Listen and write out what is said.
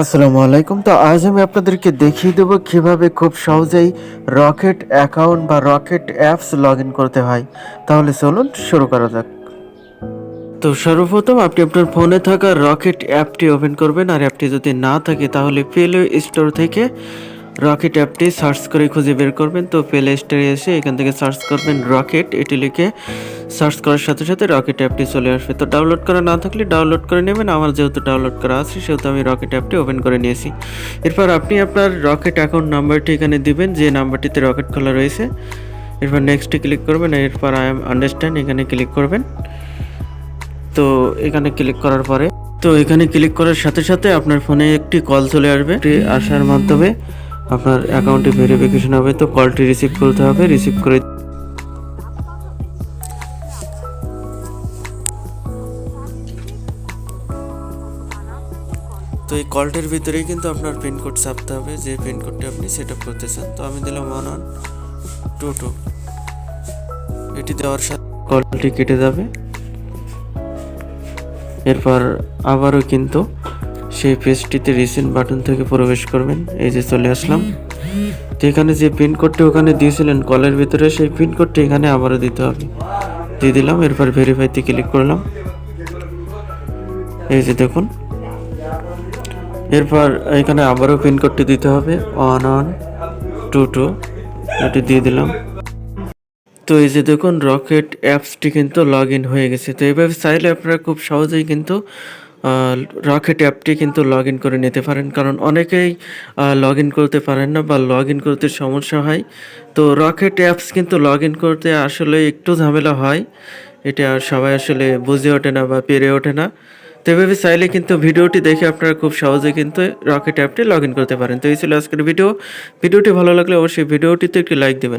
আসসালামু আলাইকুম। তো আজ আমি আপনাদেরকে দেখিয়ে দেবো কীভাবে খুব সহজেই রকেট অ্যাকাউন্ট বা রকেট অ্যাপস লগ করতে হয়। তাহলে চলুন শুরু করা যাক। তো সর্বপ্রথম আপনি আপনার ফোনে থাকা রকেট অ্যাপটি ওপেন করবেন। আর অ্যাপটি যদি না থাকে, তাহলে প্লে স্টোর থেকে রকেট অ্যাপটি সার্চ করে খুঁজে বের করবেন। তো প্লে স্টোরে এসে এখান থেকে সার্চ করবেন রকেট এটি লিখে সার্চ করার সাথে সাথে রকেট অ্যাপটি চলে আসবে। তো ডাউনলোড করা না থাকলে ডাউনলোড করে নেবেন। আমার যেহেতু ডাউনলোড করা আছে, সেহেতু আমি রকেট অ্যাপটি ওপেন করে নিয়েছি। এরপর আপনি আপনার রকেট অ্যাকাউন্ট নাম্বারটি এখানে দিবেন, যে নাম্বারটিতে রকেট খোলা রয়েছে। এরপর নেক্সটে ক্লিক করবেন। এরপর আই এম আন্ডারস্ট্যান্ড এখানে ক্লিক করবেন। তো এখানে ক্লিক করার পরে, তো এখানে ক্লিক করার সাথে সাথে আপনার ফোনে একটি কল চলে আসবে। আসার মাধ্যমে আপনার অ্যাকাউন্টে ভেরিফিকেশন হবে তো কলটি রিসিভ করতে হবে রিসিভ করে তো এই কলটির ভিতরেই কিন্তু আপনার পিনকোড ছাপতে হবে যে পিনকোডটি আপনি সেট আপ করতে চান তো আমি দিলাম ওয়ান ওয়ান টু টু এটি দেওয়ার সাথে কলটি কেটে যাবে। এরপর আবারও কিন্তু সেই পেজটিতে রিসেন্ট বাটন থেকে প্রবেশ করবেন। এই যে চলে আসলাম। তো এখানে যে পিনকোডটি ওখানে দিয়েছিলেন কলের ভিতরে সেই পিনকোডটি এখানে আবারও দিতে হবে। দিয়ে দিলাম, এরপর ভেরিফাইতে ক্লিক করলাম। এই যে দেখুন। এরপর এখানে আবারও পিনকোডটি দিতে হবে। ওয়ান ওয়ান টু টু এটি দিয়ে দিলাম। তো এই যে দেখুন রকেট অ্যাপসটি কিন্তু লগ ইন হয়ে গেছে। তো এইভাবে চাইলে আপনারা খুব সহজেই কিন্তু রকেট অ্যাপটি কিন্তু লগ ইন করে নিতে পারেন। কারণ অনেকেই লগ ইন করতে পারেন না বা লগ ইন করতে সমস্যা হয়। তো রকেট অ্যাপস কিন্তু লগ ইন করতে আসলে একটু ঝামেলা হয়। এটা সবাই আসলে বুঝে ওঠে না বা পেরে ওঠে না। তো এভাবে চাইলে কিন্তু ভিডিওটি দেখে আপনারা খুব সহজে কিন্তু রকেট অ্যাপটি লগ ইন করতে পারেন। তো এই ছিল আজকের ভিডিও। ভিডিওটি ভালো লাগলে অবশ্যই ভিডিওটিতে একটি লাইক দেবেন।